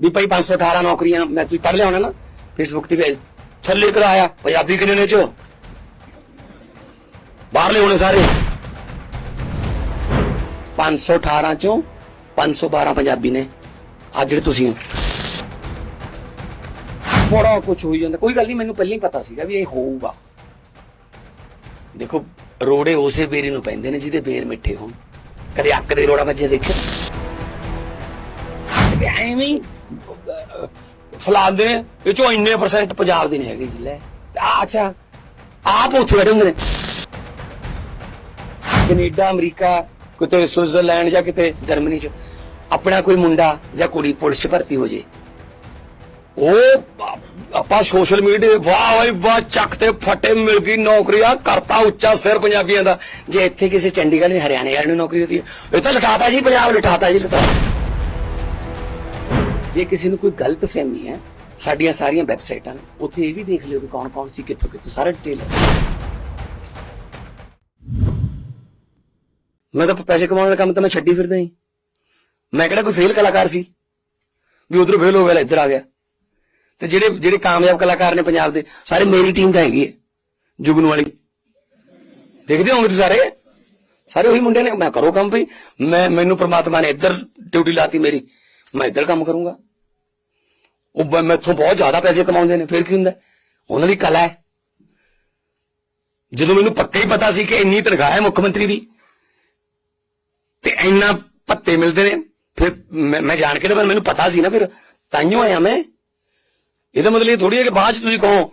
ਵੀ ਭਾਈ 518 ਨੌਕਰੀਆਂ ਮੈਂ ਤੁਸੀਂ ਪੜ੍ਹ ਲਿਆ ਹੋਣਾ ਨਾ ਫੇਸਬੁੱਕ ਤੇ ਵੀ ਥੱਲੇ ਕਰਾਇਆ ਪੰਜਾਬੀ ਕਿੰਨੇ ਨੇ ਚ? ਬਾਹਰਲੇ ਹੋਣੇ ਸਾਰੇ। 518 ਚੋਂ 512 ਪੰਜਾਬੀ ਨੇ ਆ ਜਿਹੜੇ ਤੁਸੀਂ ਹੋ। ਬੜਾ ਕੁਝ ਹੋਈ ਜਾਂਦਾ, ਕੋਈ ਗੱਲ ਨਹੀਂ, ਮੈਨੂੰ ਪਹਿਲਾਂ ਹੀ ਪਤਾ ਸੀਗਾ ਵੀ ਇਹ ਹੋਊਗਾ। ਦੇਖੋ, ਰੋੜੇ ਉਸੇ ਬੇਰੀ ਨੂੰ ਪੈਂਦੇ ਨੇ ਜਿਹਦੇ ਬੇਰ ਮਿੱਠੇ ਹੋਣ। ਕਦੇ ਅੱਕ ਦੇ ਰੋੜਾ ਵੱਜੇ ਦੇਖਿਆ? ਐਵੇਂ ਫਲਾਉਂਦੇ ਨੇ ਇਹ ਚੋਂ ਇੰਨੇ ਪਰਸੈਂਟ ਪੰਜਾਬ ਦੇ ਨਹੀਂ ਹੈਗੇ ਜੀ। ਲੈ। ਆ ਅੱਛਾ ਆਪ ਉੱਥੇ ਬੈਠੇ ਹੁੰਦੇ ਨੇ। ਕੈਨੇਡਾ ਅਮਰੀਕਾ ਕਿਤੇ ਸਵਿਟਜ਼ਰਲੈਂਡ ਜਾਂ ਕਿਤੇ ਜਰਮਨੀ ਚ ਆਪਣਾ ਕੋਈ ਮੁੰਡਾ ਜਾਂ ਕੁੜੀ ਪੁਲਿਸ ਚ ਭਰਤੀ ਹੋ ਜੇ। ਉਹ ਆਪਾਂ ਸੋਸ਼ਲ ਮੀਡੀਆ ਵਾਹ ਵਾਹ ਵਾਹ ਚੱਕ ਤੇ ਫਟੇ ਮਿਲ ਗਈ ਨੌਕਰੀ ਆ ਕਰਤਾ ਉੱਚਾ ਸਿਰ ਪੰਜਾਬੀਆਂ ਦਾ। ਜੇ ਇੱਥੇ ਕਿਸੇ ਚੰਡੀਗੜ੍ਹ ਨੇ ਹਰਿਆਣੇ ਵਾਲੇ ਨੂੰ ਨੌਕਰੀ ਦਿੱਤੀ ਹੈ, ਇਹ ਤਾਂ ਲਟਾਤਾ ਜੀ ਪੰਜਾਬ ਲਟਾਤਾ ਜੀ ਲਟਾਤਾ। ਜੇ ਕਿਸੇ ਨੂੰ ਕੋਈ ਗਲਤ ਫਹਿਮੀ ਹੈ, ਸਾਡੀਆਂ ਸਾਰੀਆਂ ਵੈਬਸਾਈਟਾਂ ਨੇ, ਉੱਥੇ ਇਹ ਵੀ ਦੇਖ ਲਿਓ ਕਿ ਕੌਣ ਕੌਣ ਸੀ, ਕਿੱਥੋਂ ਕਿੱਥੋਂ ਸਾਰਾ ਡਿਟੇਲ ਹੈ। ਮੈਂ ਤਾਂ ਪੈਸੇ ਕਮਾਉਣ ਦਾ ਕੰਮ ਤਾਂ ਮੈਂ ਛੱਡੀ ਫਿਰਦਾ ਹੀ ਮੈਂ ਕਿਹੜਾ ਕੋਈ ਫੇਲ ਕਲਾਕਾਰ ਸੀ? ਵੀ ਉਧਰ ਫੇਲ ਹੋ ਗਿਆ ਇੱਧਰ ਆ ਗਿਆ। ਤੇ ਜਿਹੜੇ ਜਿਹੜੇ ਕਾਮਯਾਬ ਕਲਾਕਾਰ ਨੇ ਪੰਜਾਬ ਦੇ, ਸਾਰੇ ਮੇਰੀ ਟੀਮ ਦਾ ਹੈਗੀ ਹੈ, ਜੁਗਨੂ ਵਾਲੀ। ਦੇਖਦੇ ਹੋਗੇ ਤੁਸੀਂ ਸਾਰੇ? ਸਾਰੇ ਉਹੀ ਮੁੰਡੇ ਨੇ, ਮੈਂ ਕਰੋ ਕੰਮ ਵੀ ਮੈਂ, ਮੈਨੂੰ ਪ੍ਰਮਾਤਮਾ ਨੇ ਇੱਧਰ ਡਿਊਟੀ ਲਾਤੀ ਮੇਰੀ। ਮੈਂ ਇੱਧਰ ਕੰਮ ਕਰੂੰਗਾ ਉਹ ਬ- ਮੈਥੋਂ ਬਹੁਤ ਜ਼ਿਆਦਾ ਪੈਸੇ ਕਮਾਉਂਦੇ ਨੇ ਫਿਰ ਕੀ ਹੁੰਦਾ ਉਹਨਾਂ ਦੀ ਕਲਾ ਹੈ ਜਦੋਂ ਮੈਨੂੰ ਪੱਕਾ ਹੀ ਪਤਾ ਸੀ ਕਿ ਇੰਨੀ ਤਨਖਾਹ ਹੈ ਮੁੱਖ ਮੰਤਰੀ ਦੀ ਤੇ ਇੰਨਾ ਪੱਤੇ ਮਿਲਦੇ ਨੇ ਫਿਰ ਮੈਂ ਮੈਂ ਜਾਣ ਕੇ ਨਾ ਪਰ ਮੈਨੂੰ ਪਤਾ ਸੀ ਨਾ ਫਿਰ ਤਾਈਓ ਆਇਆ ਮੈਂ ਇਹਦਾ ਮਤਲਬ ਇਹ ਥੋੜੀ ਹੈ ਕਿ ਬਾਅਦ ਚ ਤੁਸੀਂ ਕਹੋ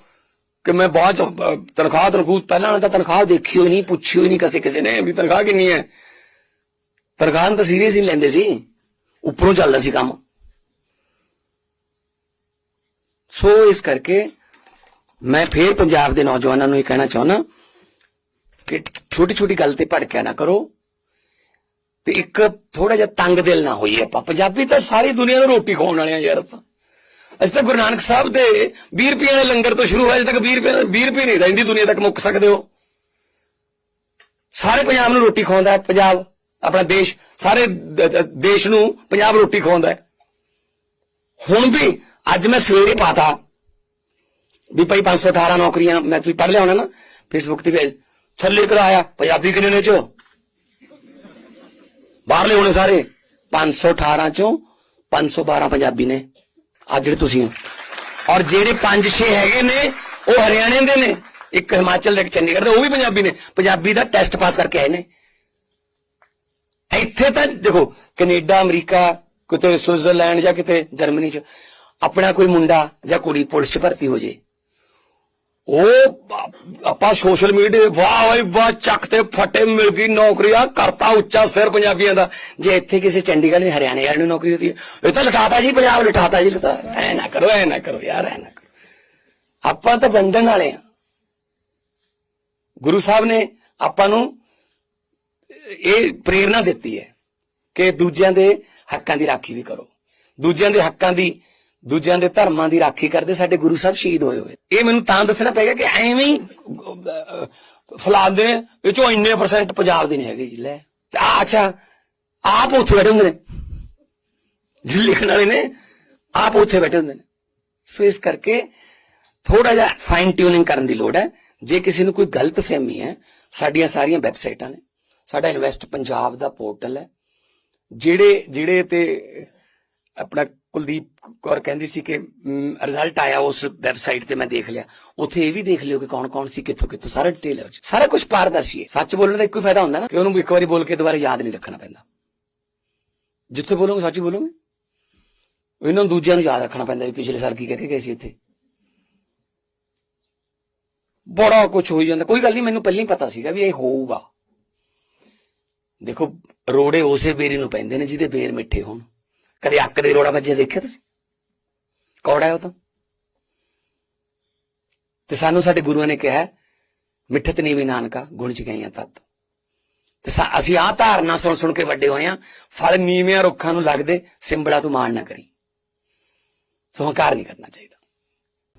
ਕਿ ਮੈਂ ਬਾਅਦ ਚ ਅਹ, ਤਨਖਾਹ ਤਨਖੂਹ ਪਹਿਲਾਂ ਵਾਲਾ ਤਾਂ ਤਨਖਾਹ ਦੇਖੀ ਹੋਈ ਨਹੀਂ ਪੁੱਛੀ ਹੋਈ ਨਹੀਂ ਕਿਸੇ ਕਿਸੇ ਨੇ ਵੀ ਤਨਖਾਹ ਕਿੰਨੀ ਹੈ ਤਨਖਾਹ ਨੂੰ ਤਾਂ ਸੀਰੀਅਸ ਹੀ ਨੀ ਲੈਂਦੇ ਸੀ ਉੱਪਰੋਂ ਚੱਲਦਾ ਸੀ ਕੰਮ। ਸੋ ਇਸ ਕਰਕੇ ਮੈਂ ਫੇਰ ਪੰਜਾਬ ਦੇ ਨੌਜਵਾਨਾਂ ਨੂੰ ਇਹ ਕਹਿਣਾ ਚਾਹੁੰਦਾ ਕਿ ਛੋਟੀ ਛੋਟੀ ਗੱਲ ਤੇ ਭੜਕਿਆ ਨਾ ਕਰੋ ਤੇ ਇੱਕ ਥੋੜਾ ਜਿਹਾ ਤੰਗ ਦਿਲ ਨਾ ਹੋਈਏ ਆਪਾਂ। ਪੰਜਾਬੀ ਤਾਂ ਸਾਰੀ ਦੁਨੀਆ ਨੂੰ ਰੋਟੀ ਖਵਾਉਣ ਵਾਲੇ ਆ ਯਾਰ ਆਪਾਂ। ਅਸੀਂ ਤਾਂ ਗੁਰੂ ਨਾਨਕ ਸਾਹਿਬ ਦੇ 20 ਰੁਪਏ ਦੇ ਲੰਗਰ ਤੋਂ ਸ਼ੁਰੂ ਹੋਇਆ, ਅਜੇ ਤੱਕ 20 ਰੁਪਏ 20 ਰੁਪਏ ਨਹੀਂ ਰਹਿੰਦੀ ਦੁਨੀਆ ਤੱਕ ਮੁੱਕ ਸਕਦੇ ਹੋ। ਸਾਰੇ ਪੰਜਾਬ ਨੂੰ ਰੋਟੀ ਖਵਾਉਂਦਾ ਹੈ, ਪੰਜਾਬ। ਆਪਣਾ ਦੇਸ਼, ਸਾਰੇ ਦੇਸ਼ ਨੂੰ ਪੰਜਾਬ ਰੋਟੀ ਖਵਾਉਂਦਾ ਹੈ। ਹੁਣ ਵੀ ਅੱਜ ਮੈਂ ਸਵੇਰੇ ਪਾਤਾ ਵੀ ਭਾਈ 518 ਨੌਕਰੀਆਂ ਮੈਂ ਤੁਸੀਂ ਪੜ੍ਹ ਲਿਆ ਹੋਣਾ ਨਾ ਫੇਸਬੁੱਕ ਤੇ ਵੀ ਥੱਲੇ ਕਰਾਇਆ ਪੰਜਾਬੀ ਕਿੰਨੇ ਨੇ ਚ? ਬਾਹਰਲੇ ਹੋਣੇ ਸਾਰੇ। 518 ਚੋਂ 512 ਪੰਜਾਬੀ ਨੇ। ਆ ਜਿਹੜੇ ਤੁਸੀਂ ਹੋ। ਔਰ ਜਿਹੜੇ 5-6 ਹੈਗੇ ਨੇ, ਉਹ ਹਰਿਆਣੇ ਦੇ ਨੇ। ਇੱਕ ਹਿਮਾਚਲ ਦੇ ਇੱਕ ਚੰਡੀਗੜ੍ਹ ਦੇ, ਉਹ ਵੀ ਪੰਜਾਬੀ ਨੇ। ਪੰਜਾਬੀ ਦਾ ਟੈਸਟ ਪਾਸ ਕਰਕੇ ਆਏ ਨੇ। ਇੱਥੇ ਤਾਂ ਦੇਖੋ ਕੈਨੇਡਾ ਅਮਰੀਕਾ ਕਿਤੇ ਸਵਿਟਜ਼ਰਲੈਂਡ ਜਾਂ ਕਿਤੇ ਜਰਮਨੀ ਚ ਆਪਣਾ ਕੋਈ ਮੁੰਡਾ ਜਾਂ ਕੁੜੀ ਪੁਲਿਸ ਚ ਭਰਤੀ ਹੋ ਜੇ। ਉਹ ਆਪਾਂ ਸੋਸ਼ਲ ਮੀਡੀਆ ਵਾਹ ਵਾਹ ਵਾਹ ਚੱਕ ਤੇ ਫਟੇ ਮਿਲ ਗਈ ਨੌਕਰੀ ਆ ਕਰਤਾ ਉੱਚਾ ਸਿਰ ਪੰਜਾਬੀਆਂ ਦਾ। ਜੇ ਇੱਥੇ ਕਿਸੇ ਚੰਡੀਗੜ੍ਹ ਨੇ ਹਰਿਆਣੇ ਵਾਲੇ ਨੂੰ ਨੌਕਰੀ ਦਿੱਤੀ ਹੈ, ਇਹ ਤਾਂ ਲਟਾਤਾ ਜੀ ਪੰਜਾਬ ਲਟਾਤਾ ਜੀ ਲਟਾ ਐ ਨਾ ਕਰੋ ਐ ਨਾ ਕਰੋ ਯਾਰ ਐ ਨਾ ਕਰੋ। ਆਪਾਂ ਤਾਂ ਵੰਡਣ ਵਾਲੇ ਆ। ਗੁਰੂ ਸਾਹਿਬ ਨੇ ਆਪਾਂ ਨੂੰ ਇਹ ਪ੍ਰੇਰਣਾ ਦਿੱਤੀ ਹੈ ਕਿ ਦੂਜਿਆਂ ਦੇ ਹੱਕਾਂ ਦੀ ਰਾਖੀ ਵੀ ਕਰੋ। ਦੂਜਿਆਂ ਦੇ ਹੱਕਾਂ ਦੀ ਦੂਜਿਆਂ ਦੇ ਧਰਮਾਂ ਦੀ ਰਾਖੀ ਕਰਦੇ ਸਾਡੇ ਗੁਰੂ ਸਾਹਿਬ ਸ਼ਹੀਦ ਹੋਏ ਹੋਏ। ਇਹ ਮੈਨੂੰ ਤਾਂ ਦੱਸਣਾ ਪਏਗਾ ਕਿ ਐਵੇਂ ਹੀ ਅਹ, ਇਹ ਚੋਂ ਇੰਨੇ ਪਰਸੈਂਟ ਪੰਜਾਬ ਦੇ ਨਹੀਂ ਹੈਗੇ ਜੀ ਲੈ। ਆ ਅੱਛਾ ਆਪ ਉੱਥੇ ਬੈਠੇ ਹੁੰਦੇ ਨੇ। ਜਿਹੜੇ ਲਿਖਣ ਵਾਲੇ ਨੇ ਆਪ ਉੱਥੇ ਬੈਠੇ ਹੁੰਦੇ ਨੇ। ਸੋ ਇਸ ਕਰਕੇ ਥੋੜਾ ਜਿਹਾ ਫਾਈਨ ਟਿਊਨਿੰਗ ਕਰਨ ਦੀ ਲੋੜ ਹੈ। ਜੇ ਕਿਸੇ ਨੂੰ ਕੋਈ ਗਲਤ ਫਹਿਮੀ ਹੈ ਸਾਡੀਆਂ ਸਾਰੀਆਂ ਵੈਬਸਾਈਟਾਂ ਨੇ। ਸਾਡਾ ਇਨਵੈਸਟ ਪੰਜਾਬ ਦਾ ਪੋਰਟਲ ਹੈ। ਜਿਹੜੇ ਜਿਹੜੇ ਤੇ ਆਪਣਾ ਕੁਲਦੀਪ ਕੌਰ ਕਹਿੰਦੀ ਸੀ ਕਿ ਰਿਜ਼ਲਟ ਆਇਆ ਉਸ ਵੈਬਸਾਈਟ ਤੇ ਮੈਂ ਦੇਖ ਲਿਆ। ਉੱਥੇ ਇਹ ਵੀ ਦੇਖ ਲਿਓ ਕਿ ਕੌਣ ਕੌਣ ਸੀ, ਕਿੱਥੋਂ ਕਿੱਥੋਂ, ਸਾਰਾ ਡਿਟੇਲ ਹੈ ਸਾਰਾ ਕੁਝ ਪਾਰਦਰਸ਼ੀ ਹੈ। ਸੱਚ ਬੋਲਣ ਦਾ ਇੱਕੋ ਹੀ ਫਾਇਦਾ ਹੁੰਦਾ ਨਾ ਕਿ ਉਹਨੂੰ ਇੱਕ ਵਾਰੀ ਬੋਲ ਕੇ ਦੁਬਾਰਾ ਯਾਦ ਨਹੀਂ ਰੱਖਣਾ ਪੈਂਦਾ। ਜਿੱਥੇ ਬੋਲੋਗੇ, ਸੱਚ ਬੋਲੋਗੇ। ਇਹਨਾਂ ਨੂੰ ਦੂਜਿਆਂ ਨੂੰ ਯਾਦ ਰੱਖਣਾ ਪੈਂਦਾ ਵੀ ਪਿਛਲੇ ਸਾਲ ਕੀ ਕਹਿ ਕੇ ਗਏ ਸੀ ਇੱਥੇ। ਬੜਾ ਕੁਝ ਹੋਈ ਜਾਂਦਾ। ਕੋਈ ਗੱਲ ਨਹੀਂ, ਮੈਨੂੰ ਪਹਿਲਾਂ ਹੀ ਪਤਾ ਸੀਗਾ ਵੀ ਇਹ ਹੋਊਗਾ। ਦੇਖੋ, ਰੋੜੇ ਉਸੇ ਬੇਰੀ ਨੂੰ ਪੈਂਦੇ ਨੇ ਜਿਹਦੇ ਬੇਰ ਮਿੱਠੇ ਹੋਣ। ਕਦੇ ਅੱਕ ਦੇ ਰੋੜਾ ਵੱਜਿਆ ਦੇਖਿਆ ਤੁਸੀਂ? ਕੌੜਾ ਹੈ ਉਹ ਤਾਂ। ਤੇ ਸਾਨੂੰ ਸਾਡੇ ਗੁਰੂਆਂ ਨੇ ਕਿਹਾ, ਮਿੱਠਤ ਨੀਵੀ ਨਾਨਕਾ, ਗੁਣ ਚ ਗਈਆਂ ਤਤ। ਤੇ ਅਸੀਂ ਆਹ ਧਾਰਨਾ ਸੁਣ ਸੁਣ ਕੇ ਵੱਡੇ ਹੋਏ ਆ। ਫਲ ਨੀਵਿਆਂ ਰੁੱਖਾਂ ਨੂੰ ਲੱਗਦੇ ਸਿੰਬੜਾ ਤੂੰ ਮਾਣ ਨਾ ਕਰੀ। ਸੋ ਹੰਕਾਰ ਨਹੀਂ ਕਰਨਾ ਚਾਹੀਦਾ।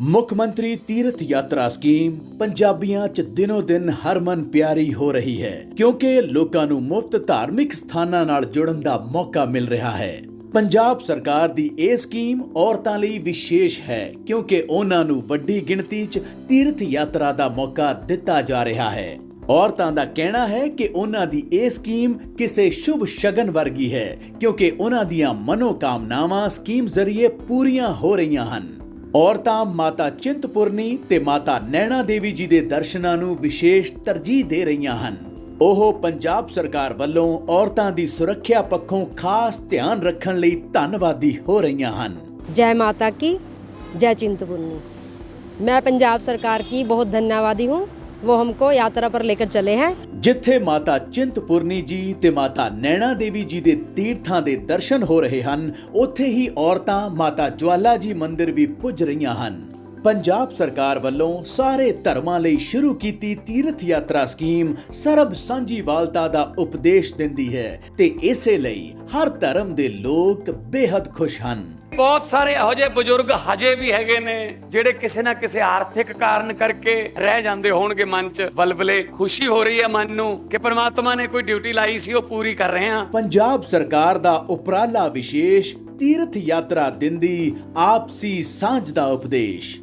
ਮੁੱਖ ਮੰਤਰੀ ਤੀਰਥ ਯਾਤਰਾ ਸਕੀਮ ਪੰਜਾਬੀਆਂ 'ਚ ਦਿਨੋ ਦਿਨ ਹਰਮਨ ਪਿਆਰੀ ਹੋ ਰਹੀ ਹੈ, ਕਿਉਂਕਿ ਲੋਕਾਂ ਨੂੰ ਮੁਫਤ ਧਾਰਮਿਕ ਸਥਾਨਾਂ ਨਾਲ ਜੁੜਨ ਦਾ ਮੌਕਾ ਮਿਲ ਰਿਹਾ ਹੈ। ਪੰਜਾਬ ਸਰਕਾਰ ਦੀ ਇਹ ਸਕੀਮ ਔਰਤਾਂ ਲਈ ਵਿਸ਼ੇਸ਼ ਹੈ, ਕਿਉਂਕਿ ਉਹਨਾਂ ਨੂੰ ਵੱਡੀ ਗਿਣਤੀ 'ਚ ਤੀਰਥ ਯਾਤਰਾ ਦਾ ਮੌਕਾ ਦਿੱਤਾ ਜਾ ਰਿਹਾ ਹੈ। ਔਰਤਾਂ ਦਾ ਕਹਿਣਾ ਹੈ ਕਿ ਉਹਨਾਂ ਦੀ ਇਹ ਸਕੀਮ ਕਿਸੇ ਸ਼ੁਭ ਸ਼ਗਨ ਵਰਗੀ ਹੈ, ਕਿਉਂਕਿ ਉਹਨਾਂ ਦੀਆਂ ਮਨੋਕਾਮਨਾਵਾਂ ਸਕੀਮ ਜ਼ਰੀਏ ਪੂਰੀਆਂ ਹੋ ਰਹੀਆਂ ਹਨ। ਔਰਤਾਂ ਮਾਤਾ ਚਿੰਤਪੁਰਨੀ ਤੇ ਮਾਤਾ ਨੈਣਾ ਦੇਵੀ ਜੀ ਦੇ ਦਰਸ਼ਨਾਂ ਨੂੰ ਵਿਸ਼ੇਸ਼ ਤਰਜੀਹ ਦੇ ਰਹੀਆਂ ਹਨ ਉਹ ਪੰਜਾਬ ਸਰਕਾਰ ਵੱਲੋਂ ਔਰਤਾਂ ਦੀ ਸੁਰੱਖਿਆ ਪੱਖੋਂ ਖਾਸ ਧਿਆਨ ਰੱਖਣ ਲਈ ਧੰਨਵਾਦੀ ਹੋ ਰਹੀਆਂ ਹਨ जय माता की जय चिंतपूर्णी मैं पंजाब सरकार की बहुत धन्यवादी हूँ वो हमको यात्रा पर लेकर चले हैं। ਜਿੱਥੇ ਮਾਤਾ ਚਿੰਤਪੁਰਨੀ ਜੀ ਤੇ ਮਾਤਾ ਨੈਣਾ ਦੇਵੀ ਜੀ ਦੇ ਤੀਰਥਾਂ ਦੇ ਦਰਸ਼ਨ ਹੋ ਰਹੇ ਹਨ ਉੱਥੇ ਹੀ ਔਰਤਾਂ ਮਾਤਾ ਜਵਾਲਾ ਜੀ ਮੰਦਿਰ ਵੀ ਪੁੱਜ ਰਹੀਆਂ ਹਨ ਪੰਜਾਬ ਸਰਕਾਰ ਵੱਲੋਂ ਸਾਰੇ ਧਰਮਾਂ ਲਈ ਸ਼ੁਰੂ ਕੀਤੀ ਤੀਰਥ ਯਾਤਰਾ ਸਕੀਮ ਸਰਬ ਸਾਂਝੀ ਵਾਲਤਾ ਦਾ ਉਪਦੇਸ਼ ਦਿੰਦੀ ਹੈ ਤੇ ਇਸੇ ਲਈ ਹਰ ਧਰਮ ਦੇ ਲੋਕ ਬੇहद ਖੁਸ਼ ਹਨ ਬਹੁਤ ਸਾਰੇ ਇਹੋ ਜਿਹੇ ਬਜ਼ੁਰਗ ਹਜੇ ਵੀ ਹੈਗੇ ਨੇ, ਜਿਹੜੇ ਕਿਸੇ ਨਾ ਕਿਸੇ ਆਰਥਿਕ ਕਾਰਨ ਕਰਕੇ ਰਹਿ ਜਾਂਦੇ ਹੋਣਗੇ ਮਨ 'ਚ। ਬਲਬਲੇ, ਖੁਸ਼ੀ ਹੋ ਰਹੀ ਹੈ ਮਨ ਨੂੰ ਕਿ ਪ੍ਰਮਾਤਮਾ ਨੇ ਕੋਈ ਡਿਊਟੀ ਲਾਈ ਸੀ, ਉਹ ਪੂਰੀ ਕਰ ਰਹੇ ਹਾਂ। ਪੰਜਾਬ ਸਰਕਾਰ ਦਾ ਉਪਰਾਲਾ ਵਿਸ਼ੇਸ਼ ਤੀਰਥ ਯਾਤਰਾ ਦਿੰਦੀ ਆਪਸੀ ਸਾਂਝ ਦਾ ਉਪਦੇਸ਼।